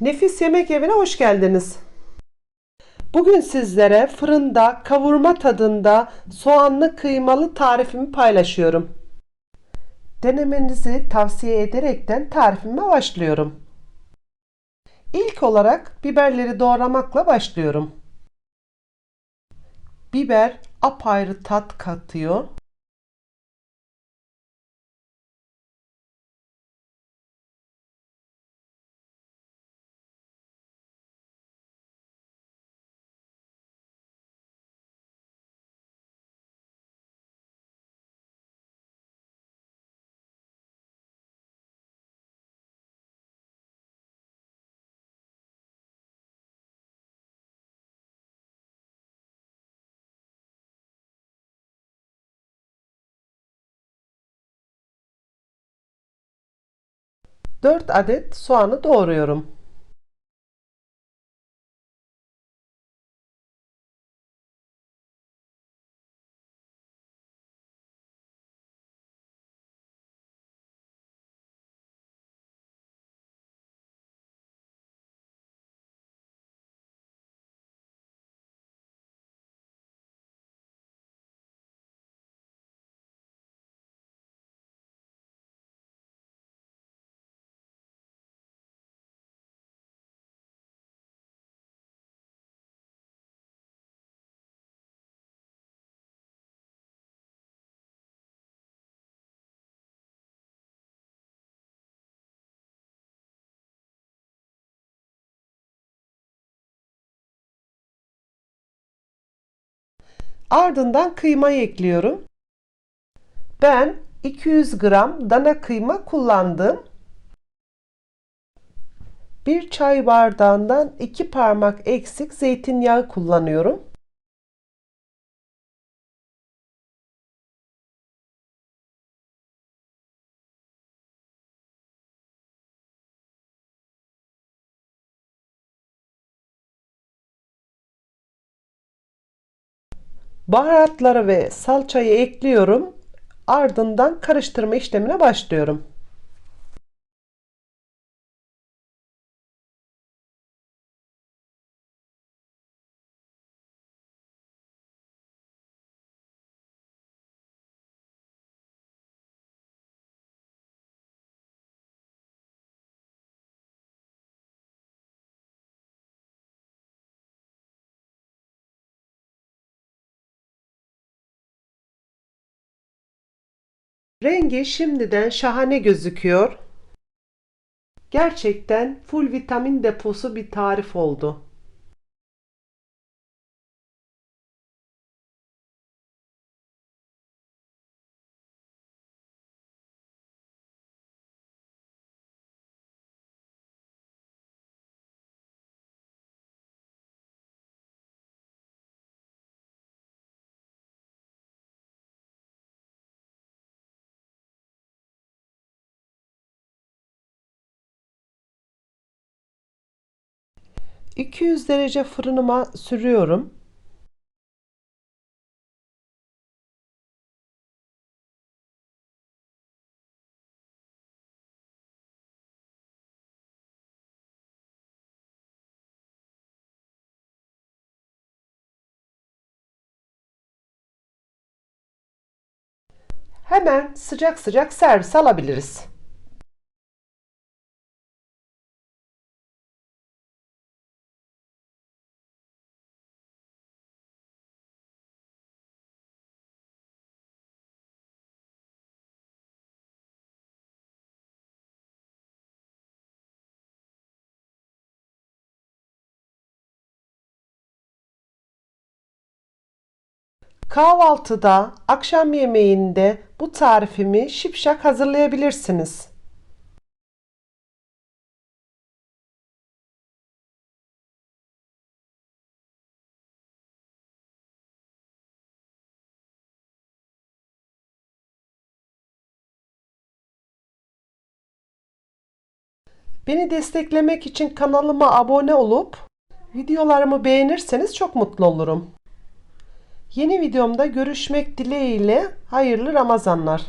Nefis Yemek Evi'ne hoş geldiniz. Bugün sizlere fırında kavurma tadında soğanlı kıymalı tarifimi paylaşıyorum. Denemenizi tavsiye ederekten tarifime başlıyorum. İlk olarak biberleri doğramakla başlıyorum. Biber apayrı tat katıyor. Dört adet soğanı doğruyorum. Ardından kıymayı ekliyorum. Ben 200 gram dana kıyma kullandım. Bir çay bardağından 2 parmak eksik zeytinyağı kullanıyorum. Baharatları ve salçayı ekliyorum. Ardından karıştırma işlemine başlıyorum. Rengi şimdiden şahane gözüküyor. Gerçekten full vitamin deposu bir tarif oldu. ...200 derece fırınıma sürüyorum. Hemen sıcak sıcak servis alabiliriz. Kahvaltıda, akşam yemeğinde bu tarifimi şipşak hazırlayabilirsiniz. Beni desteklemek için kanalıma abone olup videolarımı beğenirseniz çok mutlu olurum. Yeni videomda görüşmek dileğiyle hayırlı Ramazanlar.